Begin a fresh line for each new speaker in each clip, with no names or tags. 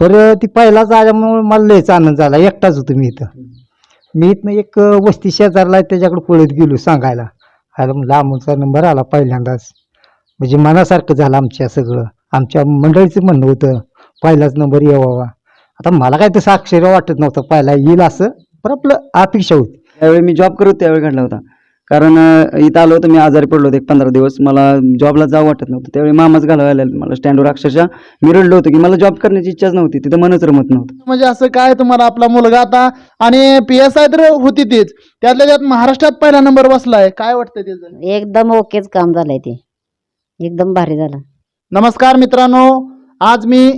तर ती पहिलाच आल्यामुळे मला लयच आनंद झाला. एकटाच होतो मी इथं. मी इथनं एक वस्ती शेजारला त्याच्याकडे पळत गेलो सांगायला. अरे म्हणलं अमोलचा नंबर आला पहिल्यांदाच. म्हणजे मनासारखं झालं आमच्या सगळं. आमच्या मंडळीचं म्हणणं होतं पहिलाच नंबर यावा आता मला काय तसं अक्षर वाटत नव्हतं पहिला येईल असं पण आपलं अपेक्षा होती.
त्यावेळी मी जॉब करत त्यावेळी घडला होता. कारण इथं आलो होतो मी आजारी पडलो होतो एक पंधरा दिवस. मला जॉबला जावं वाटत नव्हतं. त्यावेळी मामाच घालवायला आले मला स्टँडवर अक्षरशः मी रडलो होतो की मला जॉब करण्याची इच्छाच नव्हती. तिथं मनच रमत नव्हतं.
म्हणजे असं काय तुम्हाला आपला मुलगा आता आणि पी एस आय तर होती तीच. त्यातल्या त्यात महाराष्ट्रात पहिला नंबर बसलाय. काय वाटतंय त्याचं?
एकदम ओकेच काम झालंय ते. एकदम भारी झालं.
नमस्कार मित्रांनो. आज मी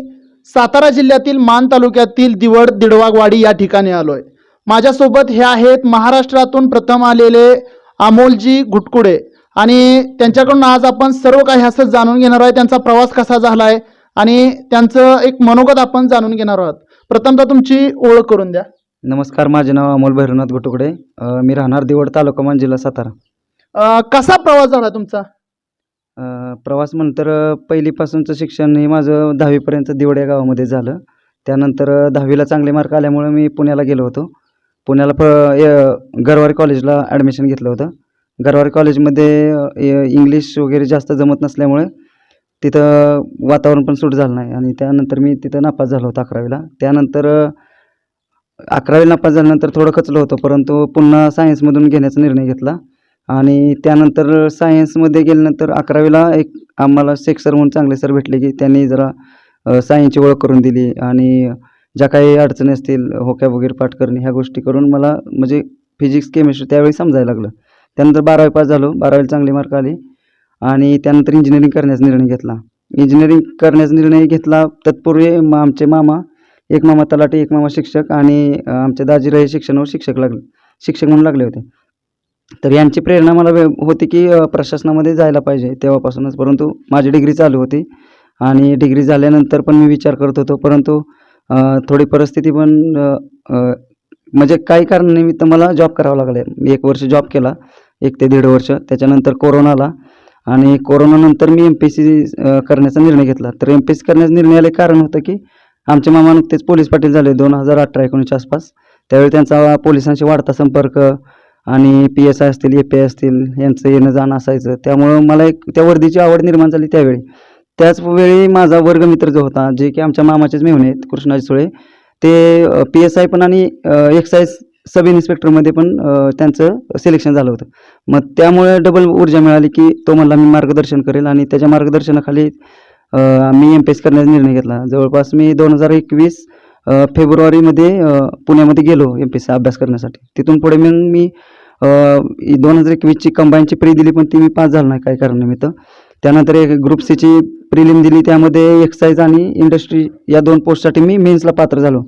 सातारा जिल्ह्यातील मान तालुक्यातील दिवड दिडवागवाडी या ठिकाणी आलोय. माझ्यासोबत हे आहेत महाराष्ट्रातून प्रथम आलेले अमोलजी घुटकुडे. आणि त्यांच्याकडून आज आपण सर्व काही असं जाणून घेणार आहे त्यांचा प्रवास कसा झालाय आणि त्यांचं एक मनोगत आपण जाणून घेणार आहोत. प्रथमतः तुमची ओळख करून द्या.
नमस्कार माझे नाव अमोल भैरवनाथ गोटुकडे मी राहणार दिवड तालुका मान जिल्हा सातारा.
अं, कसा प्रवास झाला तुमचा?
अं, प्रवास म्हणतर अं, पहिलीपासूनचं शिक्षण हे माझं दहावीपर्यंत दिवड या गावामध्ये झालं. त्यानंतर अं, दहावीला चांगले मार्क आल्यामुळे मी पुण्याला गेलो होतो. पुण्याला प गरवारी कॉलेजला ॲडमिशन घेतलं होतं. गरवारे कॉलेजमध्ये इंग्लिश वगैरे जास्त जमत नसल्यामुळे तिथं वातावरण पण सूट झालं नाही. आणि त्यानंतर मी तिथं नापास झालो होतो अकरावीला. त्यानंतर अकरावीला नापास झाल्यानंतर थोडं खचलं होतं परंतु पुन्हा सायन्समधून घेण्याचा निर्णय घेतला. आणि त्यानंतर सायन्समध्ये गेल्यानंतर अकरावीला एक आम्हाला शेख सर म्हणून चांगले सर भेटले की त्यांनी जरा सायन्सची ओळख करून दिली. आणि ज्या काही अडचणी असतील होक्या वगैरे पाठ करणे ह्या गोष्टी करून मला म्हणजे फिजिक्स केमिस्ट्री त्यावेळी समजायला लागलं. त्यानंतर बारावी पास झालो. बारावीला चांगले मार्क आले. आणि त्यानंतर इंजिनिअरिंग करण्याचा निर्णय घेतला. इंजिनिअरिंग करण्याचा निर्णय घेतला. तत्पूर्वी आमचे मामा एक मामा तलाटे एक मामा शिक्षक आणि आमचे दाजीरा हे शिक्षणावर शिक्षक लागले. शिक्षक म्हणून लागले होते. तर यांची प्रेरणा मला वे- होती की प्रशासनामध्ये जायला पाहिजे तेव्हापासूनच. परंतु माझी डिग्री चालू होती. आणि डिग्री झाल्यानंतर पण मी विचार करत होतो. परंतु थोडी परिस्थिती पण म्हणजे काही कारणानिमित्त मला जॉब करावा लागला मी एक वर्ष जॉब केला एक ते दीड वर्ष. त्याच्यानंतर कोरोना आला आणि कोरोनानंतर मी एम पी एस सी करण्याचा निर्णय घेतला. तर एम पी एस सी करण्याचा निर्णयाला एक कारण होतं की आमचे मामा नुकतेच पोलीस पाटील झाले दोन हजार अठरा एकोणीसच्या आसपास. त्यावेळी त्यांचा पोलिसांशी वाढता संपर्क आणि पी एस आय असतील ए पी आय असतील यांचं येणं जाणं असायचं. त्यामुळं मला एक त्या वर्दीची आवड निर्माण झाली त्यावेळी. त्याच वेळी माझा वर्गमित्र जो होता जे की आमच्या मामाचेच मेहून आहेत कृष्णाजी सुळे ते पी एस आय पण आणि एक्साईज सब इन्स्पेक्टरमध्ये पण त्यांचं सिलेक्शन झालं होतं. मग त्यामुळे डबल ऊर्जा मिळाली की तो मला मी मार्गदर्शन करेल. आणि त्याच्या मार्गदर्शनाखाली मी एम पी एस करण्याचा निर्णय घेतला. जवळपास मी दोन हजार एकवीस फेब्रुवारीमध्ये पुण्यामध्ये गेलो एम पी एसचा अभ्यास करण्यासाठी. तिथून पुढे मग मी दोन हजार एकवीसची कंबाईनची प्री दिली पण ती मी पास झालो नाही काही कारणानिमित्त. त्यानंतर एक ग्रुप सीची प्रिलिम दिली त्यामध्ये एक्साईज आणि इंडस्ट्री या दोन पोस्टसाठी मी मेन्सला पात्र झालो.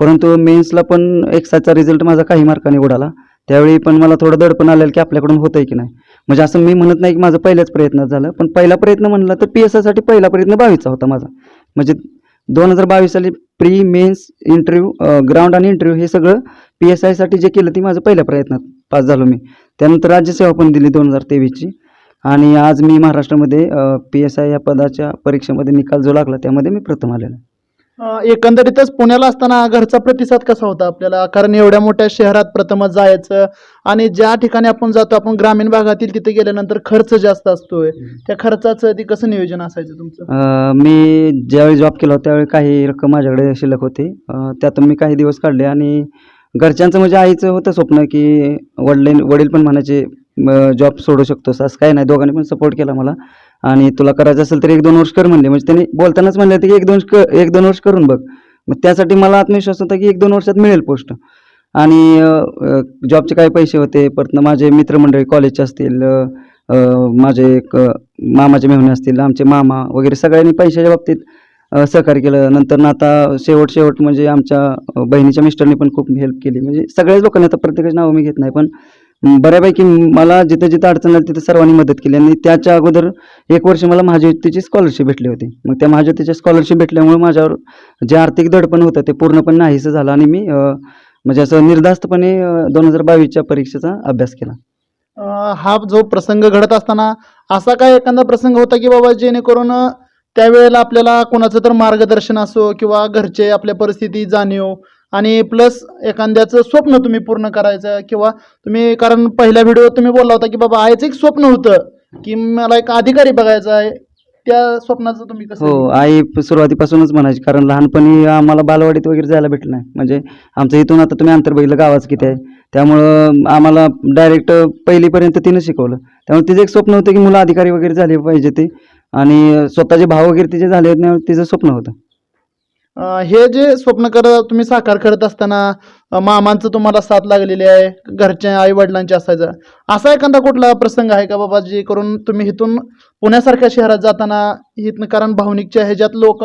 परंतु मेन्सला पण एक्साईजचा रिझल्ट माझा काही मार्काने उडाला त्यावेळी पण मला थोडं दडपण आलेलं की आपल्याकडून होतंय की नाही. म्हणजे असं मी म्हणत नाही की माझं पहिल्याच प्रयत्नात झालं पण पहिला प्रयत्न म्हणला तर पी एस आयसाठी पहिला प्रयत्न बावीसचा होता माझा. म्हणजे दोन हजार बावीस साली प्री मेन्स इंटरव्ह्यू ग्राउंड आणि इंटरव्ह्यू हे सगळं पी एस आयसाठी जे केलं ते माझं पहिल्या प्रयत्नात पास झालो मी. त्यानंतर राज्यसेवा पण दिली दोन हजार तेवीसची. आणि आज मी महाराष्ट्रामध्ये पी एस आय या पदाच्या परीक्षेमध्ये निकाल जो लागला त्यामध्ये मी प्रथम आलेलो आहे.
अं, एकंदरीतच पुण्याला असताना घरचा प्रतिसाद कसा होता आपल्याला? कारण एवढ्या मोठ्या शहरात प्रथमच जायचं आणि ज्या ठिकाणी आपण जातो आपण ग्रामीण भागातील तिथे गेल्यानंतर खर्च जास्त असतोय. त्या खर्चाचं ते कसं नियोजन असायचं तुमचं?
अ, मी ज्यावेळी जॉब केला होता त्यावेळी काही रक्कम माझ्याकडे शिल्लक होती. अ, त्यातून मी काही दिवस काढले आणि घरच्यांचं म्हणजे आईचं होतं स्वप्न की वडील वडील पण म्हणायचे जॉब सोडू शकतोस. असं काही नाही. दोघांनी पण सपोर्ट केला मला. आणि तुला करायचं असेल तर एक दोन वर्ष कर म्हणले. म्हणजे त्यांनी बोलतानाच म्हणले होते की एक दोन एक दोन वर्ष करून बघ. मग त्यासाठी मला आत्मविश्वास होता की एक दोन वर्षात मिळेल पोस्ट आणि जॉबचे काही पैसे होते. परत माझे मित्रमंडळी कॉलेजचे असतील माझे एक मामाचे मेहणे असतील आमचे मामा वगैरे सगळ्यांनी पैशाच्या बाबतीत सहकार्य केलं. नंतर ना आता शेवट शेवट म्हणजे आमच्या बहिणीच्या मिस्टरने पण खूप हेल्प केली. म्हणजे सगळ्याच लोकांनी आता प्रत्येकाचे नावं मी घेत नाही. पण बऱ्यापैकी मला जिथं जिथं अडचण आली तिथं सर्वांनी मदत केली आणि त्याच्या अगोदर एक वर्ष मला महाज्योतीची स्कॉलरशिप भेटली होती. मग त्या महाज्योतीच्या स्कॉलरशिप भेटल्यामुळे माझ्यावर जे आर्थिक दडपण होतं ते पूर्णपणे नाहीसं झालं आणि मी म्हणजे असं निर्धास्तपणे दोन हजार बावीसच्या परीक्षेचा अभ्यास केला.
हा जो प्रसंग घडत असताना असा काय एखादा प्रसंग होता की बाबा जेणेकरून त्यावेळेला आपल्याला कोणाचं तर मार्गदर्शन असो किंवा घरचे आपल्या परिस्थिती जाणीव आणि प्लस एखाद्याचं स्वप्न तुम्ही पूर्ण करायचं किंवा तुम्ही कारण पहिल्या व्हिडिओ तुम्ही बोलला होता की बाबा आईचं एक स्वप्न होतं की मला एक अधिकारी बघायचा आहे. त्या स्वप्नाचं तुम्ही कसं
हो आई सुरुवातीपासूनच म्हणायची कारण लहानपणी आम्हाला बालवाडीत वगैरे जायला भेटलं नाही. म्हणजे आमचं इथून आता तुम्ही अंतर बघितलं गावाचं किती आहे. त्यामुळं आम्हाला डायरेक्ट पहिलीपर्यंत तिनं शिकवलं. त्यामुळे तिचं एक स्वप्न होतं की मुलं अधिकारी वगैरे झाले पाहिजे ते. आणि स्वतःचे भाव वगैरे तिचे झाले तिचं स्वप्न होतं.
हे जे स्वप्न करत तुम्ही साकार करत असताना मामांचं तुम्हाला साथ लागलेली आहे घरच्या आई वडिलांची असायचं. असा एखादा कुठला प्रसंग आहे का बाबा जे करून तुम्ही इथून पुण्यासारख्या शहरात जाताना इथनं कारण भावनिकच्या ह्याच्यात लोक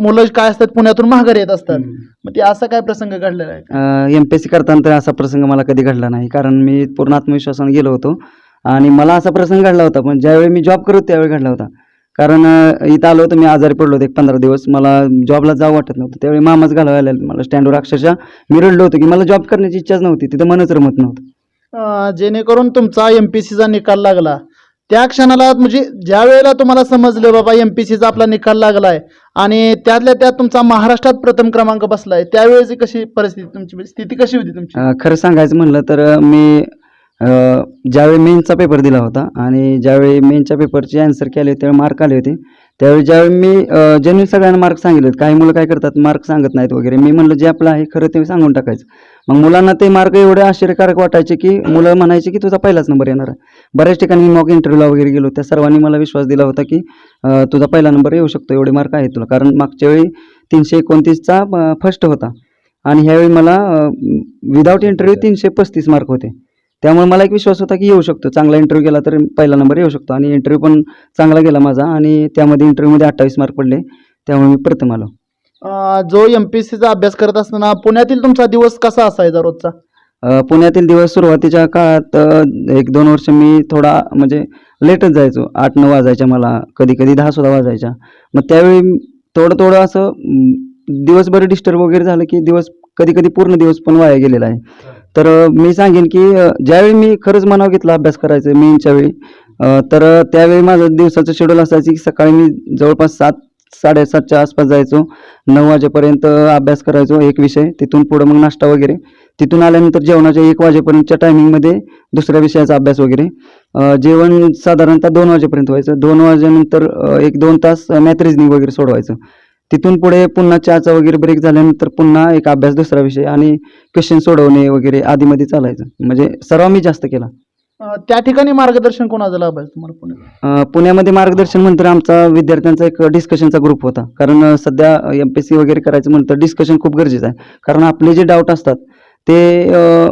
मुलं काय असतात पुण्यातून माघारी येत असतात. मग ते असा काय प्रसंग घडलेला आहे
एम पी एस सी करताना तर असा प्रसंग मला कधी घडला नाही कारण मी पूर्ण आत्मविश्वासाने गेलो होतो. आणि मला असा प्रसंग घडला होता पण ज्यावेळी मी जॉब करत त्यावेळी घडला होता. कारण इथं आलो होतो मी आजारी पडलो होतो एक पंधरा दिवस. मला जॉबला जावं वाटत नव्हतं. त्यावेळी मामाच घालावं आलेलं मला स्टँडवर अक्षरशः मी रडलो होतो की मला जॉब करण्याची इच्छाच नव्हती. तिथं मनच रमत नव्हतं.
जेणेकरून तुमचा एम पी सीचा निकाल लागला. त्या क्षणाला म्हणजे ज्या वेळेला तुम्हाला समजलं बाबा एम पी सीचा आपला निकाल लागलाय आणि त्यातल्या त्यात तुमचा महाराष्ट्रात प्रथम क्रमांक बसलाय त्यावेळेची कशी परिस्थिती तुमची? म्हणजे स्थिती कशी होती तुमची?
खरं सांगायचं म्हणलं तर मी ज्यावेळी मेनचा पेपर दिला होता आणि ज्यावेळी मेनच्या पेपरचे ॲन्सर केले त्यावेळी मार्क आले होते. त्यावेळी ज्यावेळी मी जेन्युन सगळ्यांना मार्क सांगितले आहेत काही मुलं काय करतात मार्क सांगत नाहीत वगैरे. मी म्हणलं जे आपलं आहे खरं ते सांगून टाकायचं. मग मुलांना ते मार्क एवढे आश्चर्यकारक वाटायचे की मुलं म्हणायचे की तुझा पहिलाच नंबर येणार आहे. बऱ्याच ठिकाणी मी मॉक इंटरव्ह्यूला वगैरे गेलो त्या सर्वांनी मला विश्वास दिला होता की तुझा पहिला नंबर येऊ शकतो एवढे मार्क आहेत तुला. कारण मागच्या वेळी तीनशे एकोणतीसचा फर्स्ट होता. आणि ह्यावेळी मला विदाऊट इंटरव्ह्यू तीनशे पस्तीस मार्क होते. त्यामुळे मला एक विश्वास होता की येऊ शकतो. चांगला इंटरव्ह्यू गेला तर पहिला नंबर येऊ शकतो. आणि इंटरव्ह्यू पण चांगला गेला माझा आणि त्यामध्ये इंटरव्ह्यूमध्ये अठ्ठावीस मार्क पडले. त्यामुळे मी प्रथम आलो.
अं, जो एम पी सीचा अभ्यास करत असताना पुण्यातील तुमचा दिवस कसा असायचा रोजचा?
अ, पुण्यातील दिवस सुरुवातीच्या काळात अ, एक दोन वर्ष मी थोडा म्हणजे लेटच जायचो. आठ नऊ वाजायच्या मला. कधी कधी दहा सुद्धा वाजायच्या. मग त्यावेळी थोडं थोडं असं म, दिवसभर डिस्टर्ब वगैरे झालं की दिवस कधी कधी पूर्ण दिवस पण वाया गेलेला आहे. तर मी सांगेन की ज्यावेळी मी खरंच मनाव घेतला अभ्यास करायचा मेनच्या वेळी तर त्यावेळी माझं दिवसाचं शेड्यूल असायचं की सकाळी मी जवळपास सात साडेसातच्या आसपास जायचो. नऊ वाजेपर्यंत अभ्यास करायचो एक विषय तिथून पुढं मग नाश्ता वगैरे. तिथून आल्यानंतर जेवणाच्या एक वाजेपर्यंतच्या टायमिंगमध्ये दुसऱ्या विषयाचा अभ्यास वगैरे. जेवण साधारणतः दोन वाजेपर्यंत व्हायचं. दोन वाजेनंतर एक दोन तास मॅथ रिजनिंग वगैरे सोडवायचं. तिथून पुढे पुन्हा चहाचा वगैरे ब्रेक झाल्यानंतर पुन्हा एक अभ्यास दुसरा विषय आणि क्वेश्चन सोडवणे वगैरे आधीमध्ये चालायचं. म्हणजे सराव मी जास्त केला.
अं, त्या ठिकाणी मार्गदर्शन कोणाचं लाभायचं तुम्हाला पुण्यात
अ, पुण्यामध्ये मार्गदर्शन म्हणतं आमचा विद्यार्थ्यांचा एक डिस्कशनचा ग्रुप होता. कारण अ, सध्या एम पी सी वगैरे करायचं म्हणतं डिस्कशन खूप गरजेचं आहे. कारण आपले जे डाऊट असतात ते अ,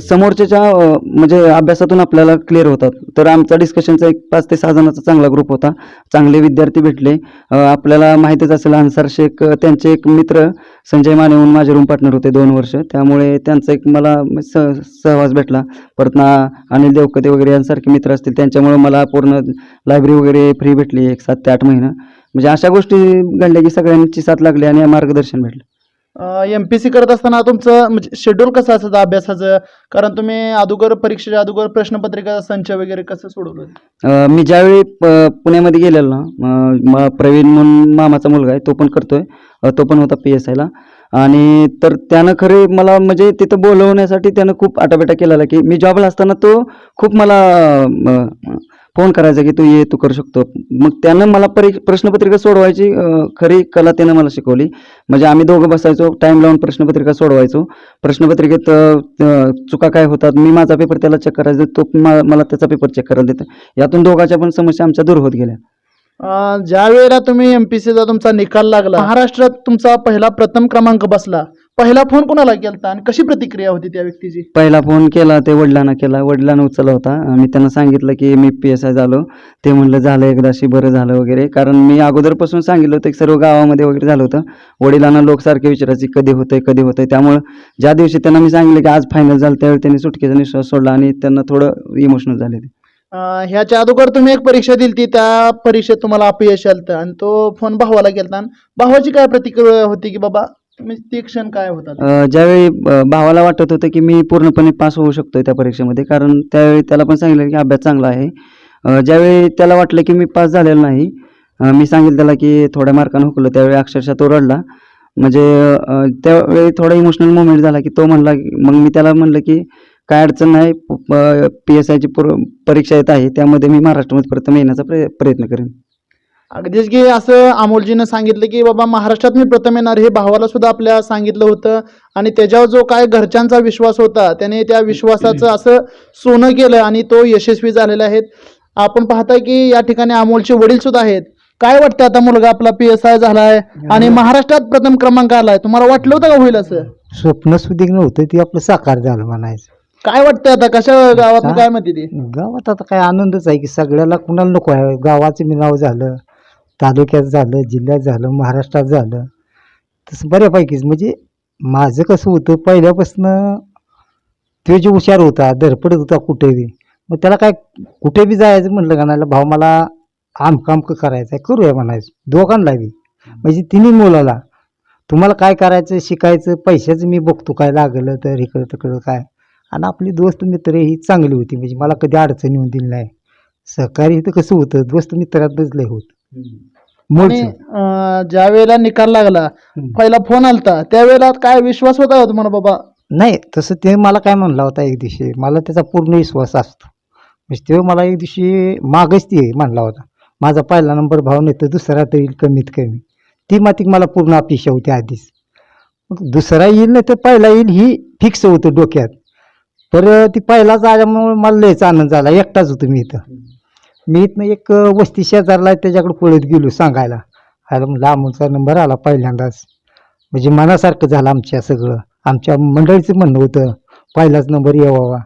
समोरच्याच्या म्हणजे अभ्यासातून आपल्याला क्लिअर होतात. तर आमचा डिस्कशनचा एक पाच ते सहा जणांचा चांगला ग्रुप होता. चांगले विद्यार्थी भेटले. आपल्याला माहितीच असेल अन्सार शेख त्यांचे एक मित्र संजय माने म्हणून माझे रूम पार्टनर होते दोन वर्ष. त्यामुळे त्यांचा एक मला स सहवास भेटला. परत ना अनिल देवकते वगैरे यांसारखे मित्र असतील त्यांच्यामुळे मला पूर्ण लायब्ररी वगैरे फ्री भेटली एक सात ते आठ महिना. म्हणजे अशा गोष्टी घडल्या की सगळ्यांची साथ लागली आणि मार्गदर्शन भेटलं.
एम पी सी करत असताना तुमचं म्हणजे शेड्यूल कसं असायचं अभ्यासाचं? कारण तुम्ही अगोदर परीक्षेच्या अगोदर प्रश्नपत्रिका संच वगैरे कसं सोडवलं
मी ज्यावेळी प- पुण्यामध्ये गेलेलो ना प्रवीण म्हणून मामाचा मुलगा आहे तो पण करतोय. तो पण होता पी एस आयला आणि तर त्यानं खरे मला म्हणजे तिथं बोलवण्यासाठी त्यानं खूप आटापेटा केलेला की मी जॉबला असताना तो खूप मला फोन करायचा की तू ये तू करू शकतो. मग त्यानं मला परी प्रश्नपत्रिका सोडवायची खरी कला त्यानं मला शिकवली. म्हणजे आम्ही दोघं बसायचो टाईम लावून प्रश्नपत्रिका सोडवायचो. प्रश्नपत्रिकेत चुका काय होतात मी माझा पेपर त्याला चेक करायचा तो मा- मला त्याचा पेपर चेक करायला देतो. यातून दोघांच्या पण समस्या आमच्या दूर होत गेल्या.
ज्या वेळेला तुम्ही एम पी सीचा तुमचा निकाल लागला महाराष्ट्रात तुमचा पहिला प्रथम क्रमांक बसला पहिला फोन कोणाला होता आणि कशी प्रतिक्रिया होती त्या व्यक्तीची?
पहिला फोन केला ते वडिलांना केला. वडिलांना उचलला होता. मी त्यांना सांगितलं की मी पी एस आय झालो. ते म्हणलं झालं एकदाशी बरं झालं वगैरे. कारण मी अगोदरपासून सांगितलं होतं की सर्व गावामध्ये वगैरे झालं होतं. वडिलांना लोकसारखे विचारायचे कधी होतंय कधी होतंय? त्यामुळे ज्या दिवशी त्यांना मी सांगितलं की आज फायनल झालं त्यावेळी त्यांनी सुटकेचा निश्वास सोडला आणि त्यांना थोडं इमोशनल झाले ते.
ह्याच्या अगोदर तुम्ही एक परीक्षा दिली ती त्या परीक्षेत तुम्हाला अपयश आलं आणि तो फोन भावाला गेला आणि भावाची काय प्रतिक्रिया होती की बाबा ती ते क्षण काय होता?
ज्यावेळी भावाला वाटत होतं की मी पूर्णपणे पास होऊ शकतो त्या परीक्षेमध्ये कारण त्यावेळी त्याला पण सांगितलं की अभ्यास चांगला आहे. ज्यावेळी त्याला वाटलं की मी पास झालेलो नाही मी सांगितलं त्याला की थोड्या मार्कानं हुकलं त्यावेळी अक्षरशः तो रडला. म्हणजे त्यावेळी थोडा इमोशनल मुमेंट झाला की तो म्हणला मग मी त्याला म्हणलं की काय अडचण नाही. पी एस आयची परीक्षा येत आहे. त्यामध्ये मी महाराष्ट्रामध्ये प्रथम येण्याचा प्रय प्रयत्न करेन.
अगदीच की असं अमोलजीनं सांगितलं की बाबा महाराष्ट्रात मी प्रथम येणार. हे भावाला सुद्धा आपल्या सांगितलं होतं. आणि त्याच्यावर जो काय घरच्यांचा विश्वास होता त्याने त्या विश्वासाचं असं सोनं केलं आणि तो यशस्वी झालेला आहे. आपण पाहताय की या ठिकाणी अमोलचे वडील सुद्धा आहेत. काय वाटतं आता मुलगा आपला पी एस आय झालाय? आणि महाराष्ट्रात प्रथम क्रमांक आलाय. तुम्हाला वाटलं होतं का होईल असं?
स्वप्न सुधीक नव्हतं ते आपलं साकार झालं म्हणायचं.
काय वाटतं आता? कशा गावात काय म्हणते ती?
गावात आता काय आनंदच आहे की सगळ्याला कुणाला नको आहे? गावाचं मी नाव झालं तालुक्यात झालं जिल्ह्यात झालं महाराष्ट्रात झालं. तसं बऱ्यापैकीच. म्हणजे माझं कसं होतं पहिल्यापासनं तो जे हुशार होता धडपडत होता कुठे बी मग त्याला काय कुठे बी जायचं म्हटलं का नाही भाऊ मला आमकं आमकं करायचं आहे करूया म्हणायचं. दोघांना बी. म्हणजे तिन्ही मुलाला. तुम्हाला काय करायचं शिकायचं पैशाचं मी बघतो काय लागलं तर इकडं तिकडं काय. आणि आपली दोस्त मित्र ही चांगली होती. म्हणजे मला कधी अडचण येऊन दिली नाही. सहकारी तर कसं होतं? दोस्त मित्रातच लय होत.
आणि
मूळचं.
अं, ज्या वेळेला निकाल लागला
हम्म.
पहिला फोन आलता. त्यावेळेला काय विश्वास होता का तुम्हाला बाबा?
नाही तसं ते मला काय म्हणला होता एक दिवशी मला त्याचा पूर्ण विश्वास असतो. म्हणजे ते मला एक दिवशी मागच ते म्हणला होता. माझा पहिला नंबर भाव नाही तर दुसरा तर येईल कमीत कमी. ती मातिक मला पूर्ण अपेक्षा होती आधीच. मग दुसरा येईल नाही तर पहिला येईल ही फिक्स होतं डोक्यात. पर ती पहिलाच आल्यामुळे मला लयच आनंद झाला. एकटाच होतो मी इथं. मी इथनं एक वस्ती शेजारला आहे, त्याच्याकडे पळत गेलो सांगायला. आयला म्हणलं नंबर आला पहिल्यांदाच. म्हणजे मनासारखं झालं आमच्या सगळं. आमच्या मंडळीचं म्हणणं होतं पहिलाच नंबर यावा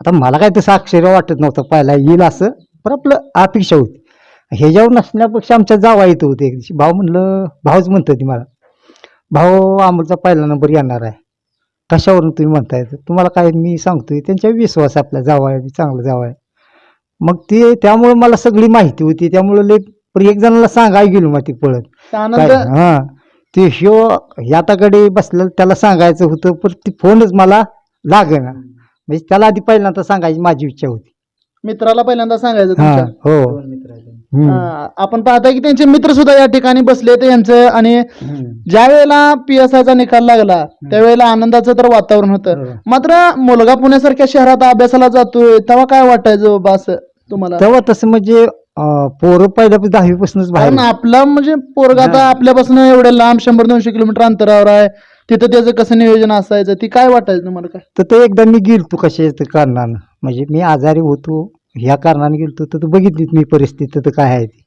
आता मला काय तसं अक्षर वाटत नव्हतं पहिला येईल असं पण आपलं अपेक्षा होती. ह्याच्यावर नसण्यापेक्षा आमच्या जावा येत होते. एक दिवशी भाऊ म्हणलं भाऊच म्हणतं ती मला भाऊ आमचा पहिला नंबर येणार आहे. कशावरून तुम्ही म्हणताय? तर तुम्हाला काय मी सांगतोय त्यांच्या विश्वास आपला जावा आहे चांगलं जावा आहे मग ते त्यामुळे मला सगळी माहिती होती त्यामुळे पण एक जणाला सांगाय गेलो मग ती पळत. हा. ते ह्यो याताकडे बसलेलं त्याला सांगायचं होतं पण ती फोनच मला लागेना. म्हणजे त्याला आधी पहिल्यांदा सांगायची माझी इच्छा होती.
मित्राला पहिल्यांदा सांगायचं
हा
आपण पाहताय की त्यांचे मित्र सुद्धा या ठिकाणी बसले ते यांचं आणि ज्या वेळेला पी एस आयचा निकाल लागला त्यावेळेला आनंदाचं तर वातावरण होतं.
हो.
मात्र मुलगा पुण्यासारख्या शहरात अभ्यासाला जातोय तेव्हा काय वाटायचं बाबा असं तुम्हाला?
तेव्हा तसं म्हणजे अं, पोरं पहिल्यापासून दहावीपासूनच बाहेर
कारण आपला म्हणजे पोरगा आता आपल्यापासून एवढ्या लांब शंभर दोनशे किलोमीटर अंतरावर आहे. तिथं त्याचं कसं नियोजन असायचं ती काय वाटायचं तुम्हाला काय?
तर ते एकदा मी गेलतो कशाच्या कारणानं. म्हणजे मी आजारी होतो ह्या कारणाने गेलो तर बघितली मी परिस्थिती तर काय आहे ती.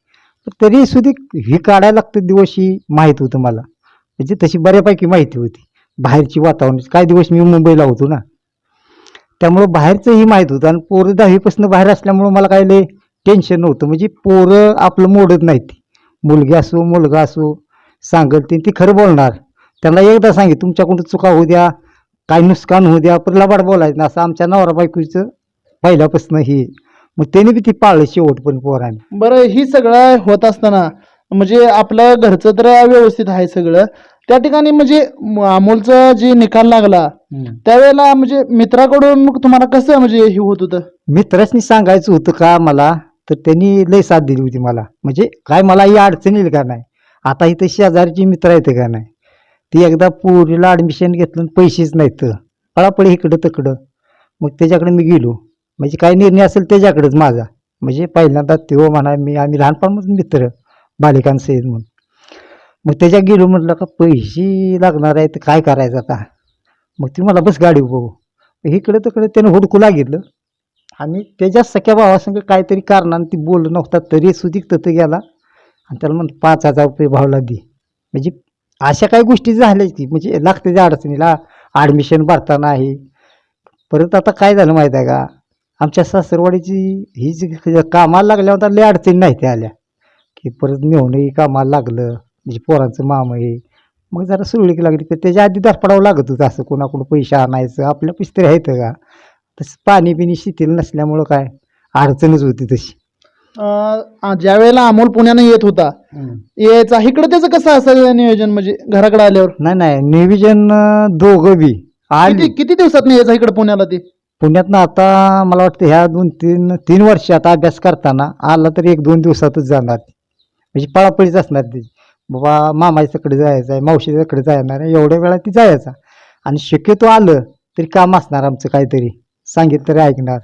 पण तरी सुद्धा ही काढायला लागतं दिवस ही माहीत होतं मला. म्हणजे तशी बऱ्यापैकी माहिती होती. बाहेरची वातावरण काही दिवस मी मुंबईला होतो ना. त्यामुळं बाहेरचं ही माहीत होतं आणि पोरं दहावीपासून बाहेर असल्यामुळं मला काही लय टेन्शन नव्हतं. म्हणजे पोरं आपलं मोडत नाहीत मुलगी असो मुलगा असो सांगल ते ती खरं बोलणार. त्यांना एकदा सांगे तुमच्याकडून चुका होऊ द्या काय नुकसान होऊ द्या पण लबाड बोलायचं ना असं आमच्या नवरा बायकोचं पहिल्यापासून हे मग त्याने बी ती पाळलं शेवट पण पोराने.
बरं ही सगळं होत असताना म्हणजे आपलं घरचं तर व्यवस्थित आहे सगळं. त्या ठिकाणी म्हणजे म- अमोलचा जे निकाल लागला त्यावेळेला म्हणजे मित्राकडून मग तुम्हाला कसं म्हणजे हे होत होतं?
मित्रांनी सांगायचं होतं का मला तर त्यांनी लय साथ दिली होती मला. म्हणजे काय मला ही अडचण येईल का नाही? आता इथं शेजारची मित्र आहेत का नाही? ती एकदा पोरीला ॲडमिशन घेतलं आणि पैसेच नाहीत. पळापळी इकडं तिकडं. मग त्याच्याकडे मी गेलो. म्हणजे काय निर्णय असेल त्याच्याकडेच माझा. म्हणजे पहिल्यांदा तो म्हणा मी आम्ही लहानपणापासून मित्र बालिकांसहित म्हणून. मग त्याच्या गेलो म्हटलं का पैसे लागणार आहे तर काय करायचं आता? मग ती मला बस गाडी बघू. इकडं तिकडे त्यानं हुडकू लागितलं आणि त्याच्या सख्या भावासंग काहीतरी कारणानं ती बोललं नव्हता तरी सुधीक तर गेला. आणि त्याला म्हणतो पाच हजार रुपये भावला दे म्हणजे अशा काही गोष्टी झाल्याच की म्हणजे लागते त्या अडचणीला. ॲडमिशन भरताना आहे. परत आता काय झालं माहीत आहे का? आमच्या सासरवाडीची ही जी कामाला लागल्यावर लय अडचणी नाही त्या आल्या. की परत मेहूनही कामाला लागलं म्हणजे पोरांचं माम हे मग जरा सुरळीक लागली. तर त्याच्या आधी धडपडावं लागत होतं असं कोणाकडून पैसे आणायचं आपल्या पैसे तरी आहेत का? तसं पाणी बिणी शिथिल नसल्यामुळं काय? अडचणच होती तशी.
ज्या वेळेला अमोल पुण्यानं येत होता यायचा इकडे त्याचं कसं असायचं नियोजन? म्हणजे घराकडे आल्यावर?
नाही नाही निविजन अं, दोघं बी आली
किती किती दिवसात यायचा इकडे पुण्याला ते?
पुण्यातनं आता मला वाटतं ह्या दोन तीन तीन वर्षात अभ्यास करताना आला तर एक दोन दिवसातच जाणार म्हणजे पळापळीच असणार त्याची बाबा मामाच्याकडे जायचं आहे मावशीच्याकडे जाणार आहे एवढ्या वेळा ती जायचा. आणि शक्यतो आलं तरी काम असणार आमचं काहीतरी. सांगितलं तरी ऐकणार.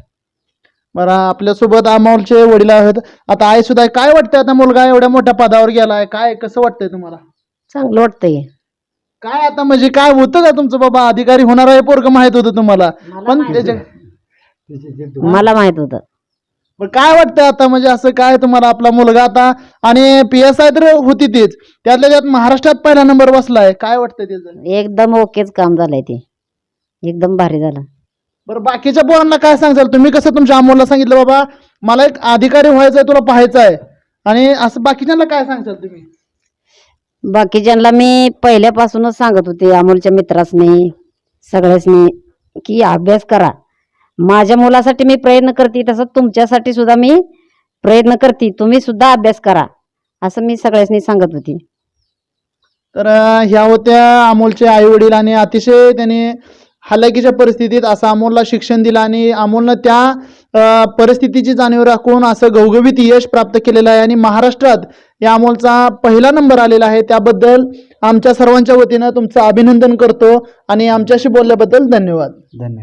बरं आपल्यासोबत अमोलचे वडील आहेत. आता आई सुद्धा आहे. काय वाटतंय आता मुलगा एवढ्या मोठ्या पदावर गेलाय? काय कसं वाटतंय तुम्हाला?
चांगलं वाटतंय.
काय आता म्हणजे काय होतं का तुमचं बाबा? अधिकारी होणार आहे पोरग माहीत होतं तुम्हाला. पण त्याच्या
मला माहीत होतं.
पण काय वाटतंय आता? म्हणजे असं काय तुम्हाला आपला मुलगा आता? आणि पी एस आय तर होती तीच. त्यातल्या त्यात महाराष्ट्रात पहिला नंबर बसलाय. काय वाटतंय त्याचं?
एकदम ओकेच काम झालंय ते. एकदम भारी झालं.
बरं बाकीच्या पोरांना काय सांगचाल तुम्ही कसं तुमच्या अमोलला सांगितलं बाबा मला एक अधिकारी व्हायचंय तुला पाहायचं आहे आणि असं बाकीच्यांना काय सांगचाल तुम्ही?
बाकीच्यांना मी पहिल्यापासूनच सांगत होते अमोलच्या मित्रासनी सगळ्यासनी की अभ्यास करा. माझ्या मुलासाठी मी प्रयत्न करते तसं तुमच्यासाठी सुद्धा मी प्रयत्न करते. तुम्ही सुद्धा अभ्यास करा असं मी सगळ्यासनी सांगत होती.
तर ह्या होत्या अमोलचे आई वडील आणि अतिशय त्यांनी हालाकीच्या परिस्थितीत असं अमोलला शिक्षण दिलं आणि अमोलनं त्या परिस्थितीची जाणीव राखून असं घवघवीत यश प्राप्त केलेलं आहे. आणि महाराष्ट्रात या अमोलचा पहिला नंबर आलेला आहे. त्याबद्दल आमच्या सर्वांच्या वतीनं तुमचं अभिनंदन करतो आणि आमच्याशी बोलल्याबद्दल धन्यवाद.
धन्यवाद.